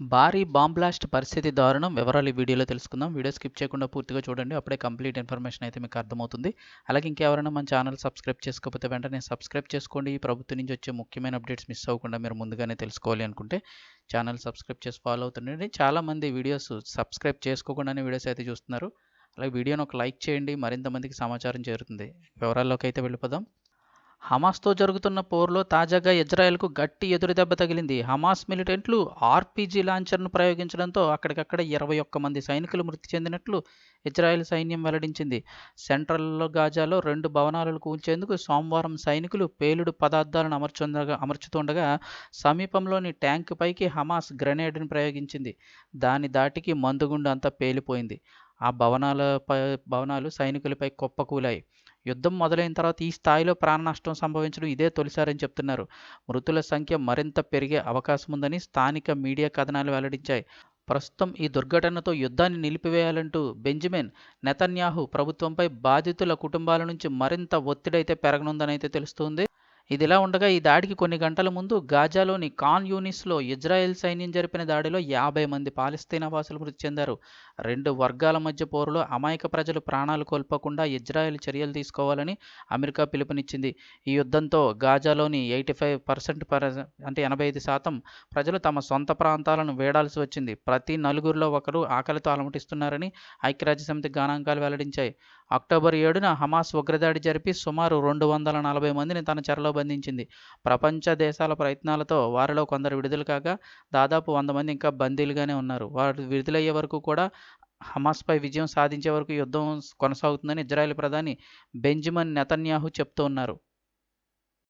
భారీ bomb blast పరిస్థితి దారుణం. వివరాలు ఈ వీడియోలో తెలుసుకుందాం. వీడియో స్కిప్ చేయకుండా పూర్తిగా చూడండి. అప్పుడే కంప్లీట్ ఇన్ఫర్మేషన్ అయితే మీకు అర్థమవుతుంది. అలాగే ఇంకెవరైనా మన ఛానల్ సబ్స్క్రైబ్ చేసుకోకపోతే వెంటనే సబ్స్క్రైబ్ చేసుకోండి. ఈ ప్రభుత్వం నుంచి వచ్చే ముఖ్యమైన అప్డేట్స్ మిస్ అవ్వకుండా మీరు ముందుగానే తెలుసుకోవాలి అనుకుంటే ఛానల్ సబ్స్క్రైబ్ చేసి ఫాలో అవుతుండండి. చాలామంది వీడియోస్ సబ్స్క్రైబ్ చేసుకోకుండానే వీడియోస్ అయితే చూస్తున్నారు. అలాగే వీడియోని ఒక లైక్ చేయండి. మరింత మందికి సమాచారం చేరుతుంది. వివరాల్లోకి అయితే వెళ్ళిపోదాం. హమాస్తో జరుగుతున్న పోరులో తాజాగా ఇజ్రాయెల్కు గట్టి ఎదురుదెబ్బ తగిలింది. హమాస్ మిలిటెంట్లు ఆర్పీజీ లాంచర్ను ప్రయోగించడంతో అక్కడికక్కడ ఇరవై ఒక్క మంది సైనికులు మృతి చెందినట్లు ఇజ్రాయెల్ సైన్యం వెల్లడించింది. సెంట్రల్ గాజాలో రెండు భవనాలను కూల్చేందుకు సోమవారం సైనికులు పేలుడు పదార్థాలను అమర్చుండగా అమర్చుతుండగా సమీపంలోని ట్యాంక్ పైకి హమాస్ గ్రెనేడ్ను ప్రయోగించింది. దాని దాటికి మందుగుండు అంతా పేలిపోయింది. ఆ భవనాల భవనాలు సైనికులపై కుప్పకూలాయి. యుద్ధం మొదలైన తర్వాత ఈ స్థాయిలో ప్రాణ నష్టం సంభవించడం ఇదే తొలిసారని చెప్తున్నారు. మృతుల సంఖ్య మరింత పెరిగే అవకాశం ఉందని స్థానిక మీడియా కథనాలు వెల్లడించాయి. ప్రస్తుతం ఈ దుర్ఘటనతో యుద్ధాన్ని నిలిపివేయాలంటూ బెంజమిన్ నెతన్యాహు ప్రభుత్వంపై బాధితుల కుటుంబాల నుంచి మరింత ఒత్తిడైతే పెరగనుందని అయితే తెలుస్తుంది. ఇదిలా ఉండగా ఈ దాడికి కొన్ని గంటల ముందు గాజాలోని కాన్ యూనిస్లో ఇజ్రాయెల్ సైన్యం జరిపిన దాడిలో యాభై మంది పాలస్తీనా వాసులు మృతి చెందారు. రెండు వర్గాల మధ్య పోరులో అమాయక ప్రజలు ప్రాణాలు కోల్పోకుండా ఇజ్రాయెల్ చర్యలు తీసుకోవాలని అమెరికా పిలుపునిచ్చింది. ఈ యుద్ధంతో గాజాలోని ఎయిటీ ఫైవ్ పర్సెంట్ అంటే ఎనభై ఐదు శాతం ప్రజలు తమ సొంత ప్రాంతాలను వేడాల్సి వచ్చింది. ప్రతి నలుగురిలో ఒకరు ఆకలితో అలమటిస్తున్నారని ఐక్యరాజ్య సమితి గణాంకాలు వెల్లడించాయి. అక్టోబర్ ఏడున హమాస్ ఉగ్రదాడి జరిపి సుమారు రెండు వందల నలభై మందిని తన చెరలో బంధించింది. ప్రపంచ దేశాల ప్రయత్నాలతో వారిలో కొందరు విడుదల కాగా దాదాపు వంద మంది ఇంకా బందీలుగానే ఉన్నారు. వారు విడుదలయ్యే వరకు కూడా హమాస్పై విజయం సాధించే వరకు యుద్ధం కొనసాగుతుందని ఇజ్రాయెల్ ప్రధాని బెంజమిన్ నెతన్యాహు చెప్తూ ఉన్నారు.